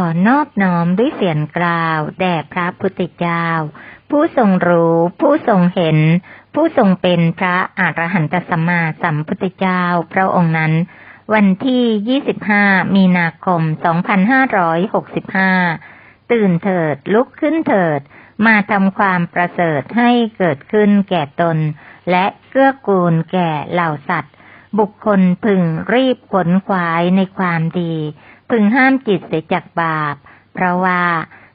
อนอบน้อมด้วยเสียงกล่าว แด่พระพุทธเจ้า ผู้ทรงรู้ ผู้ทรงเห็น ผู้ทรงเป็นพระอรหันตสัมมาสัมพุทธเจ้า พระองค์นั้น วันที่ 25 มีนาคม 2565 ตื่นเถิดลุกขึ้นเถิด มาทำความประเสริฐให้เกิดขึ้นแก่ตน และเกื้อกูลแก่เหล่าสัตว์ บุคคลพึงรีบขนขวายในความดี พึงห้ามจิตเสียจากบาป เพราะว่า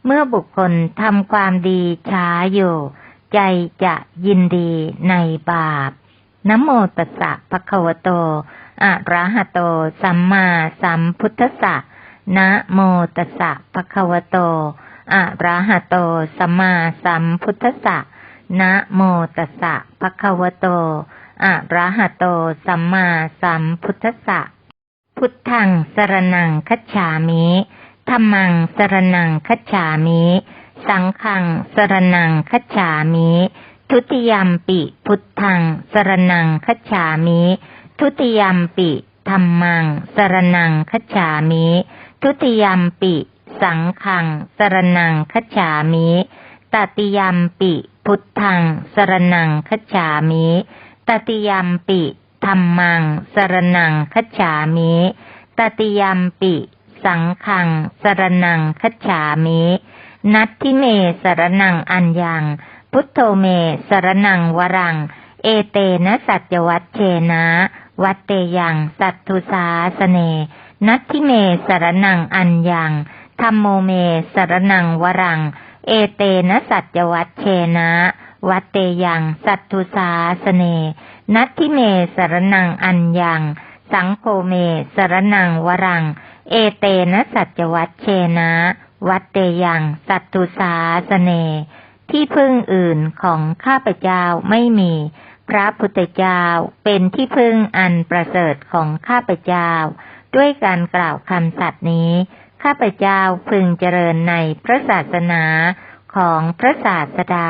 เมื่อบุคคลทำความดีช้าอยู่ ใจจะยินดีในบาปนะโมตัสสะภะคะวะโตอะระหะโต สัมมาสัมพุทธัสสะนะโมตัสสะภะคะวะโตอะระหะโต สัมมาสัมพุทธัสสะนะโมตัสสะภะคะวะโตอะระหะโต สัมมาสัมพุทธัสสะ พุทธังสรนังคัจฉามิธรรมังสรนังคัจฉามิ สังฆังสรนังคัจฉามิ ทุติยมปิพุทธังสรนังคัจฉามิ ทุติยมปิธรรมังสรนังคัจฉามิ ทุติยมปิ สังฆังสรนังคัจฉามิตติยมปิ พุทธังสรนังคัจฉามิตติยมปิ ธรรมัง สรนังคัจฉามิตติยมปิ สังฆัง สรนังคัจฉามินัตทิเมสรนังอัญญัง พุทโธเมสรนังวรัง เอเตนะสัจวัตเชนะ วัตเตยังสัตทุสาสเน นัตทิเมสรนังอัญญังธรรมโมเมสรนังวรัง เอเตนะสัจวัตเชนะ วัตเตยังสัตทุสาสเน นัตทิเมสรนังอัญญัง สังโฆเมสรนังวรัง เอเตนะสัจวัตเชนะ วัตเตยังสัตตุสาสเน ที่พึ่งอื่นของข้าพเจ้าไม่มี พระพุทธเจ้าเป็นที่พึ่งอันประเสริฐของข้าพเจ้า ด้วยการกล่าวคำสัตย์นี้ ข้าพเจ้าพึงเจริญในพระศาสนาของพระศาสดา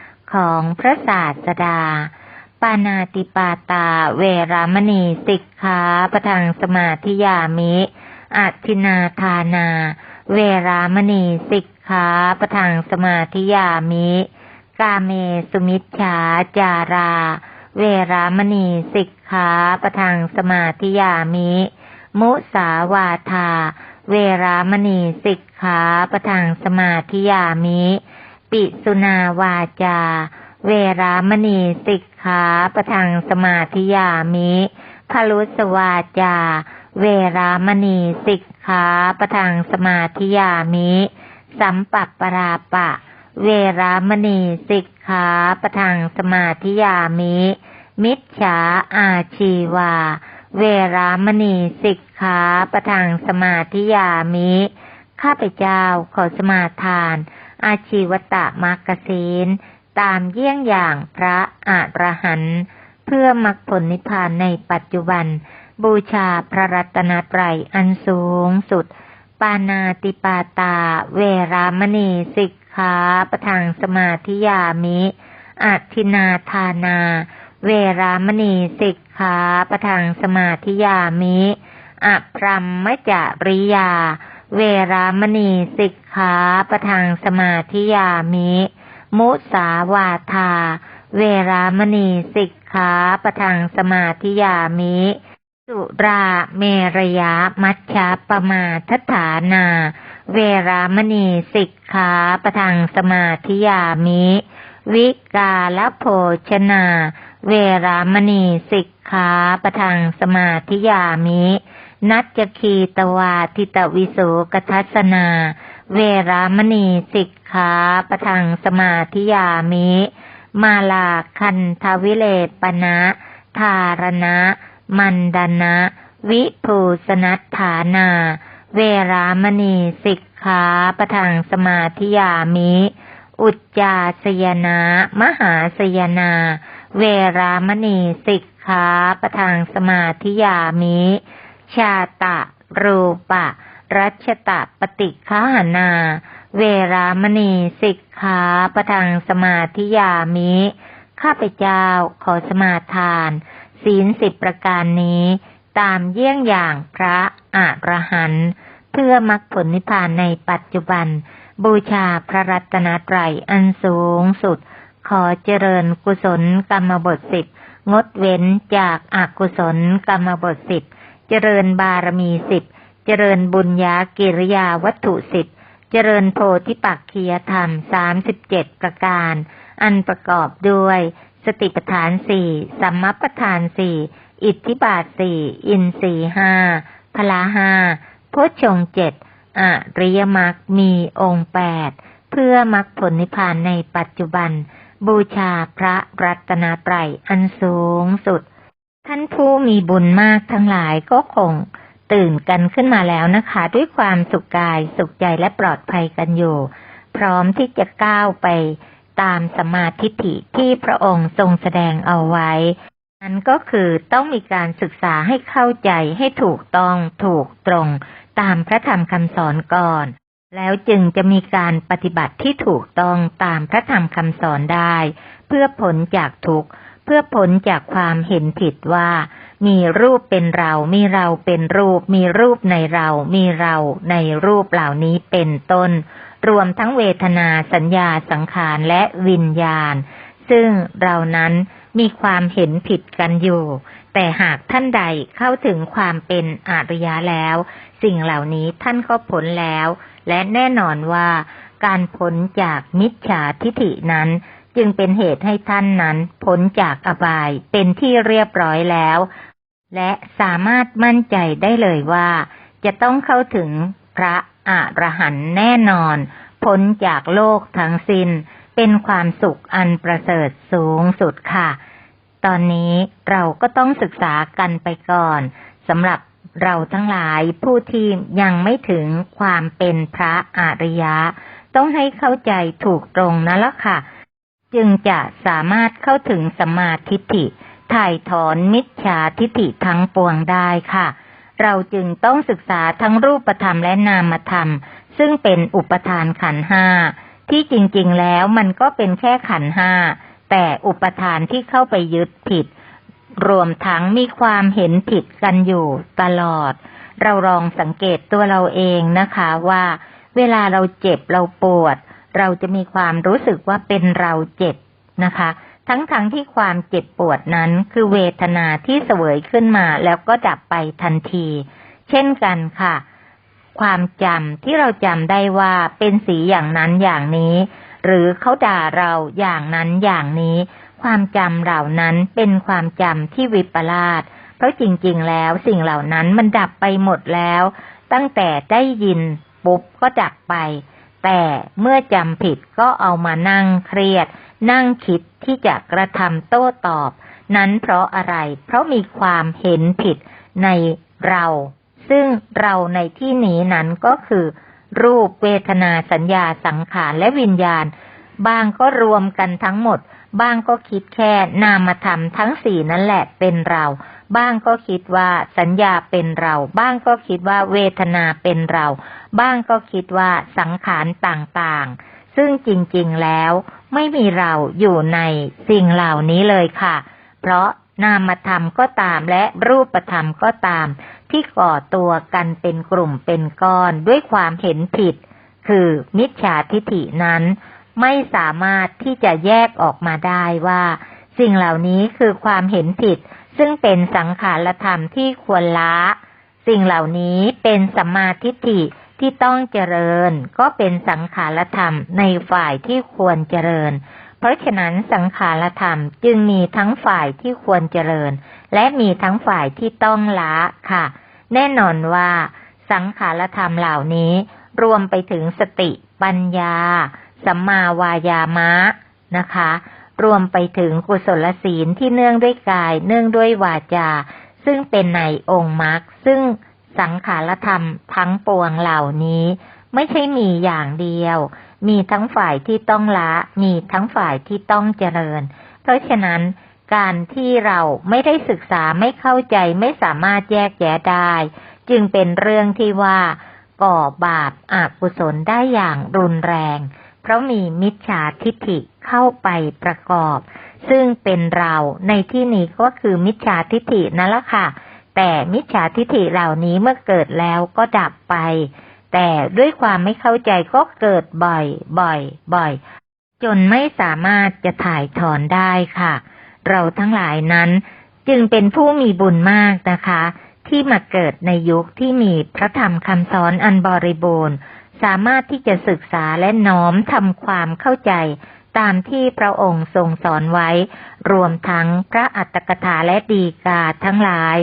ของพระศาสดา ปานาติปาตาเวรามณีสิกขาประทังสมาธิยามิอัตินาทานา เวรามณีสิกขาประทังสมาธิยามิ กาเมสุมิชฌาจารา เวรามณีสิกขาประทังสมาธิยามิ มุสาวาทา เวรามณีสิกขาประทังสมาธิยามิ ปิสุนาวาจา เวรามณีสิกขาประทังสมาธิยามิพลุสวาจา เวรามณีสิกขาประทังสมาธิยามิ สัมปัปปราปะ เวรามณีสิกขาประทังสมาธิยามิ มิจฉาอาชีวา เวรามณีสิกขาประทังสมาธิยามิ ข้าพเจ้าขอสมาทาน อาชีวตะมรรคศีลตามเยี่ยงอย่างพระอาระหันต์เพื่อมรรคผลนิพพานในปัจจุบัน บูชาพระรัตนตรัยอันสูงสุด ปานาติปาตา เวรามณีสิกขาประทังสมาธิยามิอัตินาทานา เวรามณีสิกขาประทังสมาธิยามิอพรหมจาริยา เวรามณีสิกขาประทังสมาธิยามิ มุสาวาทา เวรามณีสิกขาประทังสมาธิยามิ สุราเมรยะมัชฌะปมาทฐานา เวรามณีสิกขาประทังสมาธิยามิ วิกาลโภชนา เวรามณีสิกขาประทังสมาธิยามิ นัจคีตวาทิตวิโสกทัสนา เวรามณีสิกขาปทังสมาธิยามิ มาลาคันทวิเลปนะทารณะ มันดนะ วิภูสนัฏฐานา เวรามณีสิกขาปะทังสมาธิยามิ อุจจาสยนามหาสยนา เวรามณีสิกขาปะทังสมาธิยามิ ชาตะ รูปะ รัชตะปฏิฆาหนา เวรามณีสิกขาปะทังสมาธิยามิ ข้าพเจ้าขอสมาทาน ศีลสิบประการนี้ ตามเยี่ยงอย่างพระอรหันต์เพื่อมรรคผลนิพพานในปัจจุบัน บูชาพระรัตนตรัยอันสูงสุด ขอเจริญกุศลกรรมบทสิบงดเว้นจากอากุศลกรรมบทสิบ เจริญบารมีสิบ เจริญบุญญากิริยาวัตถุสิบ เจริญโพธิปักคียธรรมสามสิบเจ็ดประการ อันประกอบด้วย สติปัฏฐานสี่สัมมัปฏฐานสี่อิทธิบาทสี่อินสี่ห้าพละห้าโพชฌงเจ็ดอริยมรรคมีองค์แปดเพื่อมรรคผลนิพพานในปัจจุบัน บูชาพระรัตนตรัยอันสูงสุด ท่านผู้มีบุญมากทั้งหลายก็คงตื่นกันขึ้นมาแล้วนะคะ ด้วยความสุขกายสุขใจและปลอดภัยกันอยู่ พร้อมที่จะก้าวไปตามสมาธิฐิที่พระองค์ทรงแสดงเอาไว้ นั้นก็คือต้องมีการศึกษาให้เข้าใจให้ถูกต้องถูกตรงตามพระธรรมคำสอนก่อน แล้วจึงจะมีการปฏิบัติที่ถูกต้องตามพระธรรมคำสอนได้ เพื่อผลจากทุกข์ เพื่อผลจากความเห็นผิดว่า มีรูปเป็นเรา มีเราเป็นรูป มีรูปในเรา มีเราในรูปเหล่านี้เป็นต้น รวมทั้งเวทนาสัญญาสังขารและวิญญาณ ซึ่งเรานั้นมีความเห็นผิดกันอยู่ แต่หากท่านใดเข้าถึงความเป็นอริยะแล้ว สิ่งเหล่านี้ท่านก็พ้นแล้ว และแน่นอนว่าการพ้นจากมิจฉาทิฐินั้น จึงเป็นเหตุให้ท่านนั้นพ้นจากอบายเป็นที่เรียบร้อยแล้ว และสามารถมั่นใจได้เลยว่า จะต้องเข้าถึงพระอรหันต์แน่นอน พ้นจากโลกทั้งสิน้น เป็นความสุขอันประเสริฐสูงสุดค่ะ ตอนนี้เราก็ต้องศึกษากันไปก่อนสำหรับเราทั้งหลายผู้ที่ยังไม่ถึงความเป็นพระอริยะ ต้องให้เข้าใจถูกตรงนั่นละค่ะ จึงจะสามารถเข้าถึงสมาทิฐิถ่ายถอนมิจฉาทิฏฐิทั้งปวงได้ค่ะ เราจึงต้องศึกษาทั้งรูปธรรมและนามธรรม ซึ่งเป็นอุปทานขันธ์ห้าที่จริงๆแล้วมันก็เป็นแค่ขันธ์ห้าแต่อุปทานที่เข้าไปยึดผิด รวมทั้งมีความเห็นผิดกันอยู่ตลอด เราลองสังเกตตัวเราเองนะคะว่า เวลาเราเจ็บเราปวด เราจะมีความรู้สึกว่าเป็นเราเจ็บนะคะ ทั้งๆทที่ความเจ็บปวดนั้นคือเวทนาที่เสวยขึ้นมาแล้วก็ดับไปทันที เช่นกันค่ะ ความจำที่เราจำได้ว่าเป็นสีอย่างนั้นอย่างนี้ หรือเขาด่าเราอย่างนั้นอย่างนี้ ความจำเหล่านั้นเป็นความจำที่วิปลาสเพราะจริงๆ แล้วสิ่งเหล่านั้นมันดับไปหมดแล้ว ตั้งแต่ได้ยินปุ๊บก็ดับไป แต่เมื่อจำผิดก็เอามานั่งเครียด นั่งคิดที่จะกระทำโต้ตอบ นั้นเพราะอะไร เพราะมีความเห็นผิดในเรา ซึ่งเราในที่นี้นั้นก็คือ รูปเวทนาสัญญาสังขารและวิญญาณ บางก็รวมกันทั้งหมด บางก็คิดแค่นามธรรมทั้งสี่นั่นแหละเป็นเรา บ้างก็คิดว่าสัญญาเป็นเรา บ้างก็คิดว่าเวทนาเป็นเรา บ้างก็คิดว่าสังขารต่างๆ ซึ่งจริงๆแล้ว ไม่มีเราอยู่ในสิ่งเหล่านี้เลยค่ะ เพราะนามธรรมก็ตามและรูปธรรมก็ตาม ที่ก่อตัวกันเป็นกลุ่มเป็นก้อนด้วยความเห็นผิด คือมิจฉาทิฐินั้น ไม่สามารถที่จะแยกออกมาได้ว่า สิ่งเหล่านี้คือความเห็นผิด ซึ่งเป็นสังขารธรรมที่ควรละ สิ่งเหล่านี้เป็นสัมมาทิฏฐิที่ต้องเจริญ ก็เป็นสังขารธรรมในฝ่ายที่ควรเจริญ เพราะฉะนั้นสังขารธรรมจึงมีทั้งฝ่ายที่ควรเจริญ และมีทั้งฝ่ายที่ต้องละค่ะ แน่นอนว่า สังขารธรรมเหล่านี้ รวมไปถึงสติปัญญา สัมมาวายามะนะคะ รวมไปถึงกุศลศีลที่เนื่องด้วยกาย เนื่องด้วยวาจา ซึ่งเป็นในองค์มรรคซึ่งสังขารธรรมทั้งปวงเหล่านี้ ไม่ใช่มีอย่างเดียว มีทั้งฝ่ายที่ต้องละ มีทั้งฝ่ายที่ต้องเจริญ เพราะฉะนั้นการที่เราไม่ได้ศึกษาไม่เข้าใจไม่สามารถแยกแยะได้ จึงเป็นเรื่องที่ว่า ก่อบาปอากุศลได้อย่างรุนแรง เพราะมีมิจฉาทิฏฐิเข้าไปประกอบ ซึ่งเป็นเราในที่นี้ก็คือมิจฉาทิฏฐินั่นแหละค่ะ แต่มิจฉาทิฏฐิเหล่านี้เมื่อเกิดแล้วก็ดับไป แต่ด้วยความไม่เข้าใจก็เกิดบ่อย บ่อย บ่อย จนไม่สามารถจะถ่ายถอนได้ค่ะ เราทั้งหลายนั้น จึงเป็นผู้มีบุญมากนะคะ ที่มาเกิดในยุคที่มีพระธรรมคำสอนอันบริบูรณ์ สามารถที่จะศึกษาและน้อมทำความเข้าใจตามที่พระองค์ทรงสอนไว้ รวมทั้งพระอัตถกถาและดีกาทั้งหลาย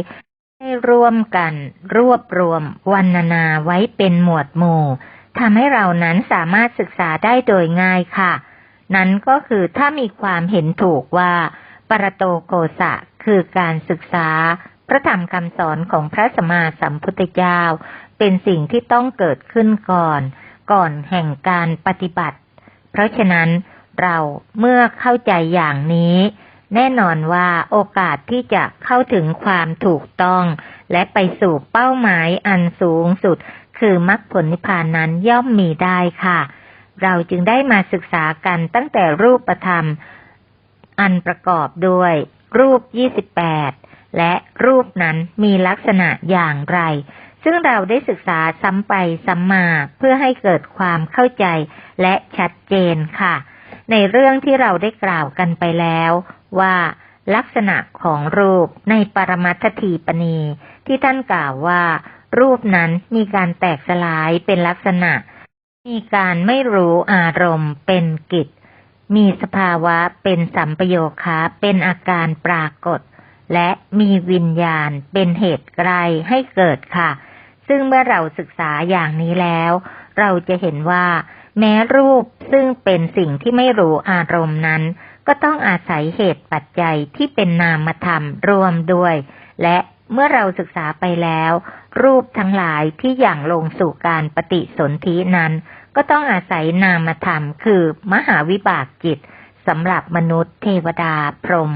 ให้ร่วมกันรวบรวมวรรณนาไว้เป็นหมวดหมู่ทำให้เรานั้นสามารถศึกษาได้โดยง่ายค่ะ นั้นก็คือถ้ามีความเห็นถูกว่า ปรโตโกสะคือการศึกษา พระธรรมคำสอนของพระสมมาสัมพุทธเจ้า เป็นสิ่งที่ต้องเกิดขึ้นก่อน ก่อนแห่งการปฏิบัติ เพราะฉะนั้นเราเมื่อเข้าใจอย่างนี้ แน่นอนว่าโอกาสที่จะเข้าถึงความถูกต้อง และไปสู่เป้าหมายอันสูงสุด คือมรรคผลนิพพานนั้นย่อมมีได้ค่ะ เราจึงได้มาศึกษากันตั้งแต่รูปธรรม อันประกอบด้วย รูป 28 และรูปนั้นมีลักษณะอย่างไร ซึ่งเราได้ศึกษาซ้ำไปซ้ำมาเพื่อให้เกิดความเข้าใจและชัดเจนค่ะ ในเรื่องที่เราได้กล่าวกันไปแล้วว่าลักษณะของรูปในปรมัตถทีปณี ที่ท่านกล่าวว่า รูปนั้นมีการแตกสลายเป็นลักษณะ มีการไม่รู้อารมณ์เป็นกิจ มีสภาวะเป็นสัมปโยคะเป็นอาการปรากฏ และมีวิญญาณเป็นเหตุไกลให้เกิดค่ะ ซึ่งเมื่อเราศึกษาอย่างนี้แล้ว เราจะเห็นว่า แม้รูปซึ่งเป็นสิ่งที่ไม่รู้อารมณ์นั้น ก็ต้องอาศัยเหตุปัจจัยที่เป็นนามธรรมรวมด้วย และเมื่อเราศึกษาไปแล้ว รูปทั้งหลายที่อย่างลงสู่การปฏิสนธินั้น ก็ต้องอาศัยนามธรรม คือมหาวิบากจิตสำหรับมนุษย์เทวดาพรหม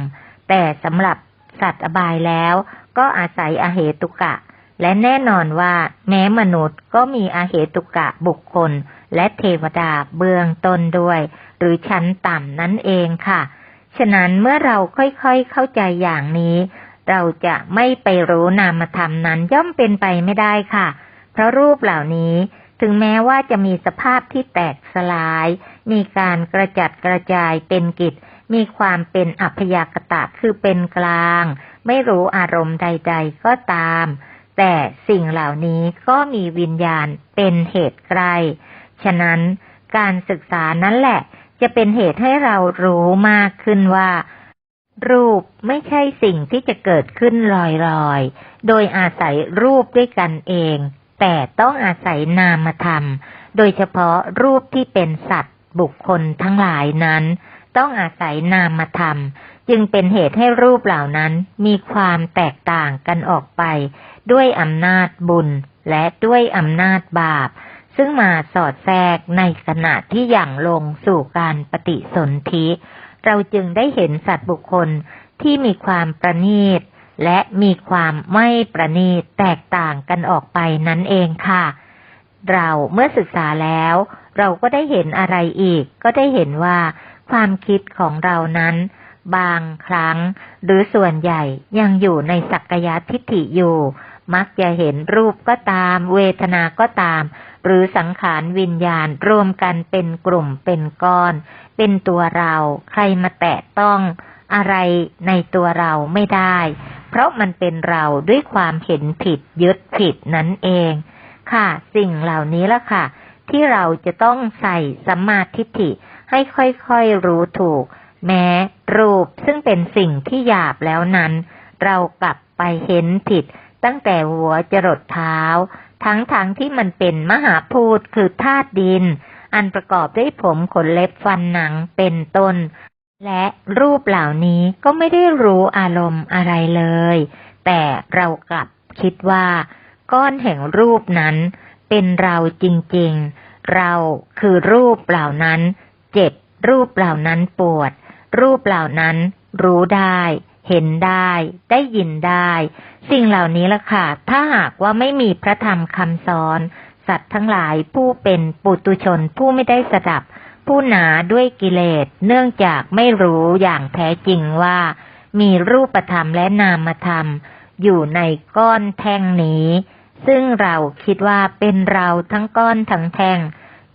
แต่สำหรับสัตว์อบายแล้ว ก็อาศัยอเหตุกะ และแน่นอนว่าแม้มนุษย์ก็มีอาเหตุกะบุคคล และเทวดาเบื้องต้นด้วย หรือชั้นต่ำนั่นเองค่ะ ฉะนั้นเมื่อเราค่อยๆเข้าใจอย่างนี้ เราจะไม่ไปรู้นามธรรมนั้นย่อมเป็นไปไม่ได้ค่ะ เพราะรูปเหล่านี้ถึงแม้ว่าจะมีสภาพที่แตกสลาย มีการกระจัดกระจายเป็นกิจ มีความเป็นอัพยากตะคือเป็นกลาง ไม่รู้อารมณ์ใด ๆ ก็ตาม แต่สิ่งเหล่านี้ก็มีวิญญาณเป็นเหตุใกล ฉะนั้นการศึกษานั้นแหละ จะเป็นเหตุให้เรารู้มากขึ้นว่า รูปไม่ใช่สิ่งที่จะเกิดขึ้นลอยๆ โดยอาศัยรูปด้วยกันเอง แต่ต้องอาศัยนามธรรม โดยเฉพาะรูปที่เป็นสัตว์บุคคลทั้งหลายนั้น ต้องอาศัยนามธรรม จึงเป็นเหตุให้รูปเหล่านั้นมีความแตกต่างกันออกไป ด้วยอำนาจบุญและด้วยอำนาจบาป ซึ่งมาสอดแทรกในขณะที่อย่างลงสู่การปฏิสนธิ เราจึงได้เห็นสัตว์บุคคลที่มีความประณีต และมีความไม่ประณีตแตกต่างกันออกไปนั่นเองค่ะ เราเมื่อศึกษาแล้ว เราก็ได้เห็นอะไรอีก ก็ได้เห็นว่าความคิดของเรานั้น บางครั้ง หรือส่วนใหญ่ยังอยู่ในสักกายทิฏฐิอยู่ มักจะเห็นรูปก็ตาม เวทนาก็ตาม หรือสังขารวิญญาณรวมกันเป็นกลุ่มเป็นก้อน เป็นตัวเราใครมาแตะต้องอะไรในตัวเราไม่ได้ เพราะมันเป็นเราด้วยความเห็นผิดยึดผิดนั่นเอง ค่ะ สิ่งเหล่านี้ละค่ะ ที่เราจะต้องใส่สัมมาทิฏฐิให้ค่อยๆรู้ถูก แม้รูปซึ่งเป็นสิ่งที่หยาบแล้วนั้น เรากลับไปเห็นผิด ตั้งแต่หัวจรดเท้า ทั้งๆทที่มันเป็นมหาพูดคือธาตุดิน อันประกอบด้วยผมขนเล็บฟันหนังเป็นต้น และรูปเหล่านี้ก็ไม่ได้รู้อารมณ์อะไรเลย แต่เรากลับคิดว่า ก้อนแห่งรูปนั้นเเป็นเราจริงๆ เราคือรูปเหล่านั้น เจ็บรูปเหล่านั้นปวด รูปเหล่านั้นรู้ได้ เห็นได้ ได้ยินได้ สิ่งเหล่านี้ละค่ะ ถ้าหากว่าไม่มีพระธรรมคำสอน สัตว์ทั้งหลายผู้เป็นปุตุชนผู้ไม่ได้สดับ ผู้หนาด้วยกิเลส เนื่องจากไม่รู้อย่างแท้จริงว่า มีรูปธรรมและนามธรรม อยู่ในก้อนแท่งนี้ ซึ่งเราคิดว่าเป็นเราทั้งก้อนทั้งแท่ง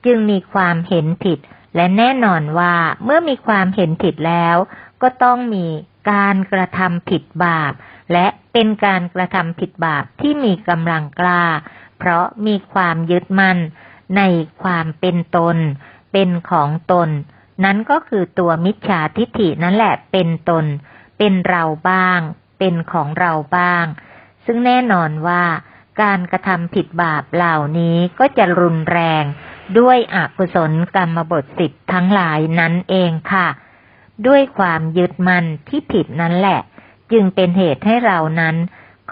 จึงมีความเห็นผิด และแน่นอนว่าเมื่อมีความเห็นผิดแล้ว ก็ต้องมีการกระทำผิดบาป และเป็นการกระทำผิดบาปที่มีกำลังกล้า เพราะมีความยึดมั่นในความเป็นตน เป็นของตน นั้นก็คือตัวมิจฉาทิฏฐินั่นแหละเป็นตน เป็นเราบ้าง เป็นของเราบ้าง ซึ่งแน่นอนว่าการกระทำผิดบาปเหล่านี้ก็จะรุนแรงด้วยอกุศลกรรมบทสิบทั้งหลายนั้นเองค่ะ ด้วยความยึดมั่นที่ผิดนั่นแหละ จึงเป็นเหตุให้เรานั้น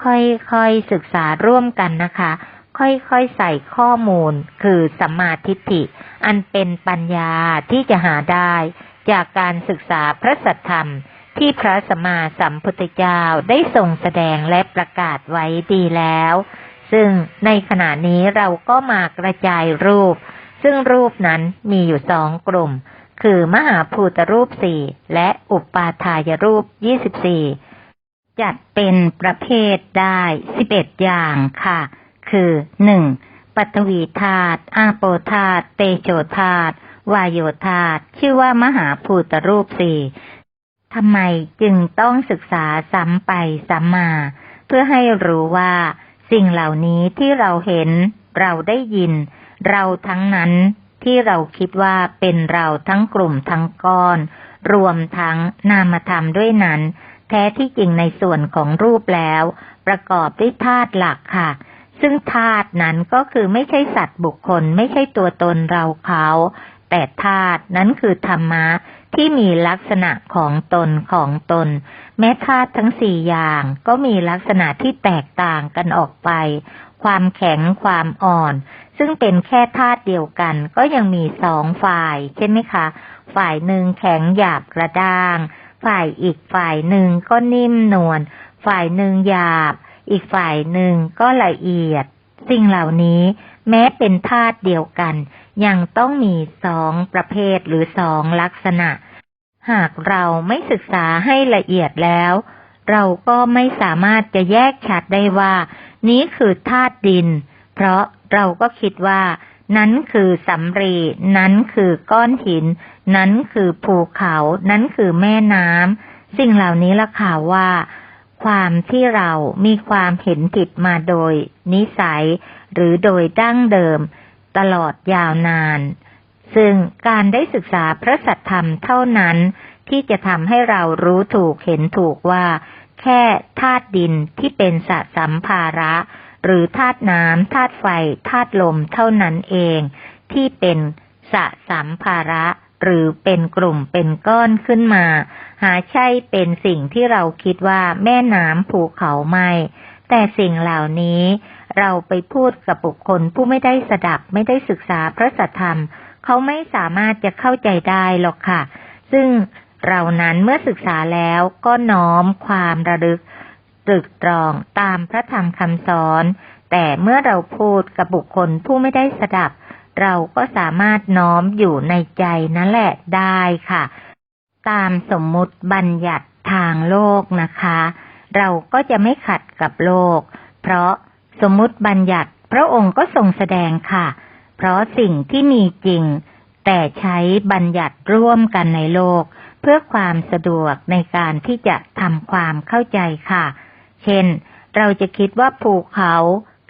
ค่อยๆศึกษาร่วมกันนะคะ ค่อยๆใส่ข้อมูล คือสัมมาทิฏฐิ อันเป็นปัญญาที่จะหาได้ จากการศึกษาพระสัทธรรม ที่พระสัมมาสัมพุทธเจ้าได้ทรงแสดงและประกาศไว้ดีแล้ว ซึ่งในขณะนี้เราก็มากระจายรูป ซึ่งรูปนั้นมีอยู่สองกลุ่มคือมหาภูตรูปสี่และอุปาทายรูปยี่สิบสี่ จัดเป็นประเภทได้สิบเอ็ดอย่างค่ะ คือหนึ่งปัตวีธาตุอาโปธาตุเตโชธาตุวายโยธาตุชื่อว่ามหาภูตรูปสี่ทำไมจึงต้องศึกษาซ้ำไปซ้ำมา เพื่อให้รู้ว่า สิ่งเหล่านี้ที่เราเห็น เราได้ยิน เราทั้งนั้นที่เราคิดว่าเป็นเราทั้งกลุ่มทั้งก้อน รวมทั้งนามธรรมด้วยนั้น แท้ที่จริงในส่วนของรูปแล้ว ประกอบด้วยธาตุหลักค่ะ ซึ่งธาตุนั้นก็คือไม่ใช่สัตว์บุคคล ไม่ใช่ตัวตนเราเขา แต่ธาตุนั้นคือธรรมะที่มีลักษณะของตนของตน แม้ธาตุทั้งสี่อย่างก็มีลักษณะที่แตกต่างกันออกไป ความแข็งความอ่อน ซึ่งเป็นแค่ธาตุเดียวกัน ก็ยังมีสองฝ่าย ใช่ไหมคะ ฝ่ายหนึ่งแข็งหยาบกระด้าง ฝ่ายอีกฝ่ายหนึ่งก็นิ่มนวล ฝ่ายหนึ่งหยาบ อีกฝ่ายหนึ่งก็ละเอียด สิ่งเหล่านี้แม้เป็นธาตุเดียวกัน ยังต้องมีสองประเภทหรือสองลักษณะ หากเราไม่ศึกษาให้ละเอียดแล้ว เราก็ไม่สามารถจะแยกชัดได้ว่า นี้คือธาตุดิน เพราะเราก็คิดว่า นั้นคือสำรีนั้นคือก้อนหิน นั้นคือภูเขา นั้นคือแม่น้ำสิ่งเหล่านี้ละค่ะว่า ความที่เรามีความเห็นผิดมาโดย นิสัย หรือโดยดั้งเดิม ตลอดยาวนาน ซึ่งการได้ศึกษาพระสัทธรรมเท่านั้น ที่จะทำให้เรารู้ถูกเห็นถูกว่า แค่ธาตุดินที่เป็นสัตสัมภาระ หรือธาตุน้ำธาตุไฟธาตุลมเท่านั้นเอง ที่เป็นสสัมภาระหรือเป็นกลุ่มเป็นก้อนขึ้นมา หาใช่เป็นสิ่งที่เราคิดว่าแม่น้ำภูเขาไม่ แต่สิ่งเหล่านี้ เราไปพูดกับบุคคลผู้ไม่ได้สดับไม่ได้ศึกษาพระสัทธรรม เขาไม่สามารถจะเข้าใจได้หรอกค่ะ ซึ่งเรานั้นเมื่อศึกษาแล้วก็น้อมความระลึก ตรึกตรองตามพระธรรมคำสอน แต่เมื่อเราพูดกับบุคคลผู้ไม่ได้สดับ เราก็สามารถน้อมอยู่ในใจนั่นแหละได้ค่ะ ตามสมมุติบัญญัติทางโลกนะคะ เราก็จะไม่ขัดกับโลก เพราะสมมุติบัญญัติพระองค์ก็ทรงแสดงค่ะ เพราะสิ่งที่มีจริง แต่ใช้บัญญัติร่วมกันในโลก เพื่อความสะดวกในการที่จะทำความเข้าใจค่ะ เช่น เราจะคิดว่าภูเขา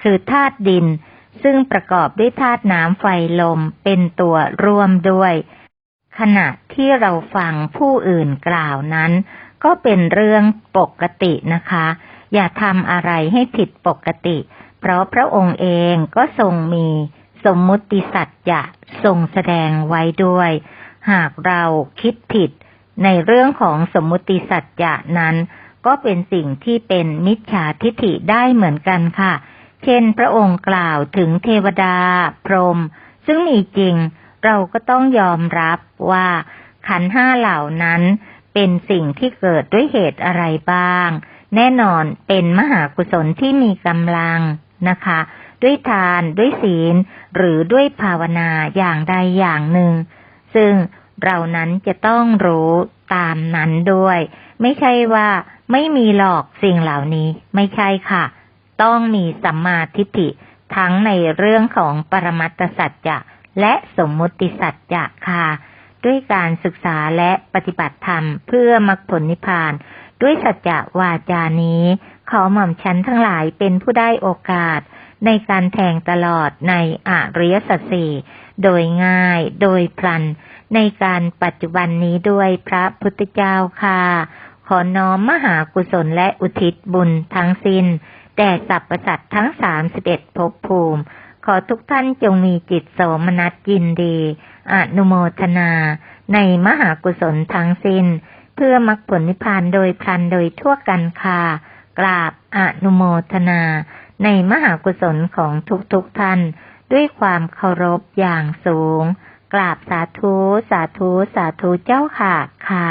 คือธาตุดิน ซึ่งประกอบด้วยธาตุน้ำไฟลมเป็นตัวร่วมด้วย ขณะที่เราฟังผู้อื่นกล่าวนั้น ก็เป็นเรื่องปกตินะคะ อย่าทำอะไรให้ผิดปกติ เพราะพระองค์เองก็ทรงมีสมมุติสัจจะทรงแสดงไว้ด้วย หากเราคิดผิดในเรื่องของสมมุติสัจจะนั้น ก็เป็นสิ่งที่เป็นมิจฉาทิฐิได้เหมือนกันค่ะ เช่นพระองค์กล่าวถึงเทวดา พรหมซึ่งมีจริง เราก็ต้องยอมรับว่าขันห้าเหล่านั้น เป็นสิ่งที่เกิดด้วยเหตุอะไรบ้าง แน่นอนเป็นมหากุศลที่มีกำลังนะคะ ด้วยทานด้วยศีล หรือด้วยภาวนาอย่างใดอย่างหนึ่ง ซึ่งเรานั้นจะต้องรู้ตามนั้นด้วย ไม่ใช่ว่า ไม่มีหลอกสิ่งเหล่านี้ไม่ใช่ค่ะ ต้องมีสัมมาทิฏฐิทั้งในเรื่องของปรมัตสัจจะและสมมุติสัจจะค่ะ ด้วยการศึกษาและปฏิบัติธรรมเพื่อมรรคผลนิพพาน ด้วยสัจจะวาจานี้ ขอหม่อมชั้นทั้งหลายเป็นผู้ได้โอกาส ในการแทงตลอดในอริยสัจสี่โดยง่ายโดยพลัน ในการปัจจุบันนี้ด้วยพระพุทธเจ้าค่ะ ขอน้อมมหากุศลและอุทิศบุญทั้งสิ้นแด่สรรพสัตว์ทั้งสามสิบเอ็ดภพภูมิ ขอทุกท่านจงมีจิตโสมนัสยินดี อนุโมทนา ในมหากุศลทั้งสิ้น เพื่อมรรคผลนิพพานโดยพลันโดยทั่วกันค่ะกราบอนุโมทนา ในมหากุศลของทุกๆทท่าน ด้วยความเคารพอย่างสูง กราบสาธุ สาธุ สาธุเจ้าค่ะค่ะ